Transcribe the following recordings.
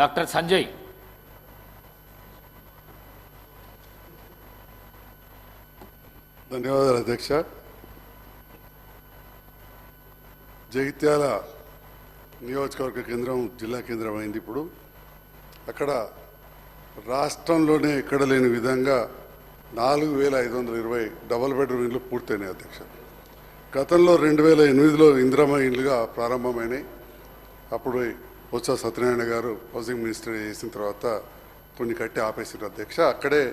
Doctor Sanjay. ధన్యవాదాలు అధ్యక్ష. జగిత్యాల నియోజకవర్గ కేంద్రం జిల్లా కేంద్రం అయింది ఇప్పుడు. అక్కడ రాష్ట్రంలోనే ఎక్కడ లేని విధంగా నాలుగు వేల ఐదు వందల ఇరవై డబల్ బెడ్రూమ్ ఇండ్లు పూర్తయినాయి అధ్యక్ష. గతంలో రెండు వేల ఎనిమిదిలో ఇందిరమ్మ ఇండ్లుగా ప్రారంభమైనాయి. అప్పుడు బొత్స సత్యనారాయణ గారు హౌసింగ్ మినిస్టర్ చేసిన తర్వాత కొన్ని కట్టి ఆపేసారు అధ్యక్ష. అక్కడే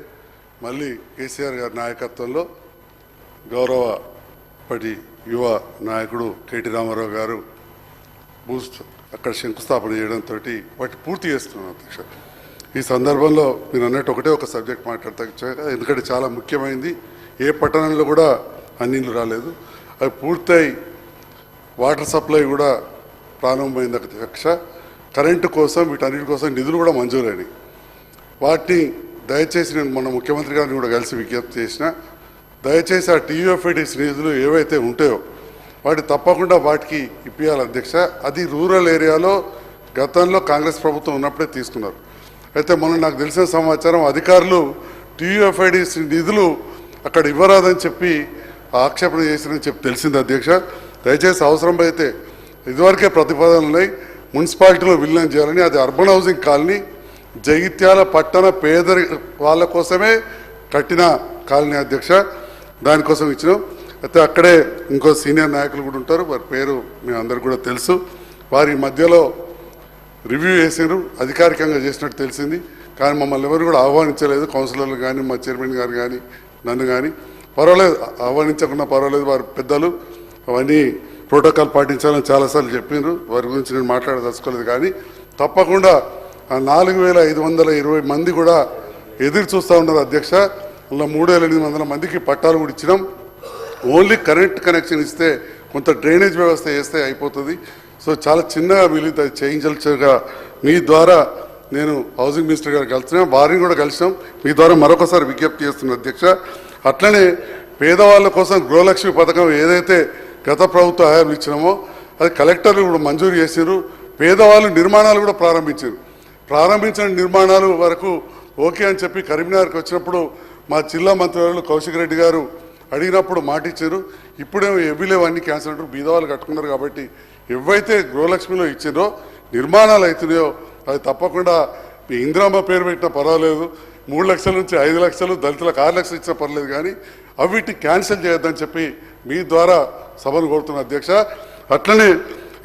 మళ్ళీ కేసీఆర్ గారి నాయకత్వంలో గౌరవ పటి యువ నాయకుడు కేటీ రామారావు గారు బూస్ట్ అక్కడ శంకుస్థాపన చేయడంతో వాటి పూర్తి చేస్తున్నాం అధ్యక్ష. ఈ సందర్భంలో నేను అన్నట్టు ఒకటే ఒక సబ్జెక్ట్ మాట్లాడతా ఎందుకంటే చాలా ముఖ్యమైనది ఏ పట్టణంలో కూడా అన్నిళ్ళు రాలేదు. అవి పూర్తయి వాటర్ సప్లై కూడా ప్రారంభమైంది అధ్యక్ష. కరెంటు కోసం వీటన్నిటి కోసం నిధులు కూడా మంజూరైనవి వాటిని దయచేసి నేను మన ముఖ్యమంత్రి గారిని కూడా కలిసి విజ్ఞప్తి చేసిన దయచేసి ఆ టీయూఎఫ్ఐడిస్ నిధులు ఏవైతే ఉంటాయో వాటి తప్పకుండా వాటికి ఇప్పించాలి అధ్యక్ష. అది రూరల్ ఏరియాలో గతంలో కాంగ్రెస్ ప్రభుత్వం ఉన్నప్పుడే తీసుకున్నారు. అయితే మొన్న నాకు తెలిసిన సమాచారం అధికారులు టీయూఎఫ్ఐడిస్ నిధులు అక్కడ ఇవ్వరాదని చెప్పి ఆక్షేపణ చేసిరని చెప్పి తెలిసింది అధ్యక్ష. దయచేసి అవసరం అయితే ఇదివరకే ప్రతిపాదనలు ఉన్నాయి. మున్సిపాలిటీలో విలీనం చేయాలని అది అర్బన్ హౌసింగ్ కాలనీ జగిత్యాల పట్టణ పేదరి వాళ్ళ కోసమే కట్టిన కాలనీ అధ్యక్ష దానికోసం ఇచ్చినాం. అయితే అక్కడే ఇంకో సీనియర్ నాయకులు కూడా ఉంటారు. వారి పేరు మీ అందరు కూడా తెలుసు. వారి మధ్యలో రివ్యూ చేసారు అధికారికంగా చేసినట్టు తెలిసింది. కానీ మమ్మల్ని ఎవరు కూడా ఆహ్వానించలేదు. కౌన్సిలర్లు కానీ మా చైర్మన్ గారు కానీ నన్ను కానీ. పర్వాలేదు. ఆహ్వానించకుండా పర్వాలేదు. వారి పెద్దలు. అవన్నీ ప్రోటోకాల్ పాటించాలని చాలాసార్లు చెప్పిండ్రు వారి గురించి నేను మాట్లాడదలుచుకోలేదు. కానీ తప్పకుండా ఆ నాలుగు వేల ఐదు వందల ఇరవై మంది కూడా ఎదురు చూస్తూ ఉన్నారు అధ్యక్ష. అలా మూడు వేల ఎనిమిది వందల మందికి పట్టాలు కూడా ఇచ్చినాం. ఓన్లీ కరెంట్ కనెక్షన్ ఇస్తే కొంత డ్రైనేజ్ వ్యవస్థ చేస్తే అయిపోతుంది. సో చాలా చిన్నగా మిగిలింది అది మీ ద్వారా నేను హౌసింగ్ మినిస్టర్ గారు కలిసినా. వారిని కూడా కలిసినాం. మీ ద్వారా మరొకసారి విజ్ఞప్తి చేస్తున్న అధ్యక్ష. అట్లనే పేదవాళ్ళ కోసం గృహలక్ష్మి పథకం ఏదైతే గత ప్రభుత్వ హయాంలో ఇచ్చినామో అది కలెక్టర్లు కూడా మంజూరు చేసారు పేదవాళ్ళు నిర్మాణాలు కూడా ప్రారంభించారు ప్రారంభించిన నిర్మాణాలు వరకు ఓకే అని చెప్పి కరీంనగర్కి వచ్చినప్పుడు మా జిల్లా మంత్రివర్యులు కౌశిక్ రెడ్డి గారు అడిగినప్పుడు మాట ఇచ్చారు ఇప్పుడేమో ఎవ్విలేవు అన్ని క్యాన్సల్ అంటారు బీదవాళ్ళు కట్టుకున్నారు కాబట్టి ఎవైతే గృహలక్ష్మిలో ఇచ్చిందో నిర్మాణాలు అవుతున్నాయో అది తప్పకుండా ఇందిరామ్మ పేరు పెట్టినా పర్వాలేదు మూడు లక్షల నుంచి ఐదు లక్షలు దళితులకు ఆరు లక్షలు ఇచ్చినా పర్లేదు కానీ అవిటి క్యాన్సిల్ చేయొద్దని చెప్పి మీ ద్వారా సభను కోరుతున్న అధ్యక్ష అట్లనే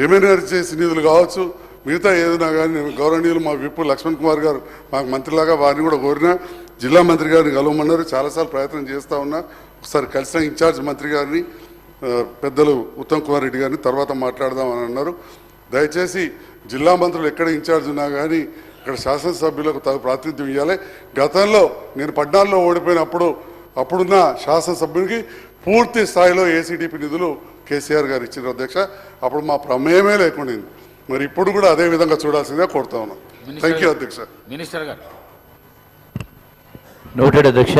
ఎమ్మెల్యేసి నిధులు కావచ్చు మిగతా ఏదైనా కానీ నేను గౌరవనీయులు మా విప్పు లక్ష్మణ్ కుమార్ గారు మాకు మంత్రిలాగా వారిని కూడా కోరినా జిల్లా మంత్రి గారిని కలవమన్నారు. చాలాసార్లు ప్రయత్నం చేస్తూ ఉన్నా. ఒకసారి కలిసిన ఇన్ఛార్జ్ మంత్రి గారిని పెద్దలు ఉత్తమ్ కుమార్ రెడ్డి గారిని తర్వాత మాట్లాడదామని అన్నారు. దయచేసి జిల్లా మంత్రులు ఎక్కడ ఇన్ఛార్జ్ ఉన్నా కానీ ఇక్కడ శాసనసభ్యులకు తగు ప్రాతినిధ్యం ఇవ్వాలి గతంలో నేను పడ్నాల్లో ఓడిపోయినప్పుడు అప్పుడున్న శాసనసభ్యునికి పూర్తి స్థాయిలో ఏసీడీపీ నిధులు కేసీఆర్ గారు ఇచ్చిన అధ్యక్ష. అప్పుడు మా ప్రమేయమే లేకుండా మరి ఇప్పుడు కూడా అదే విధంగా చూడాల్సిందే కోరుతా ఉన్నాం. థ్యాంక్ యూ అధ్యక్ష. మినిస్టర్ గారు. నోటెడ్ అధ్యక్ష.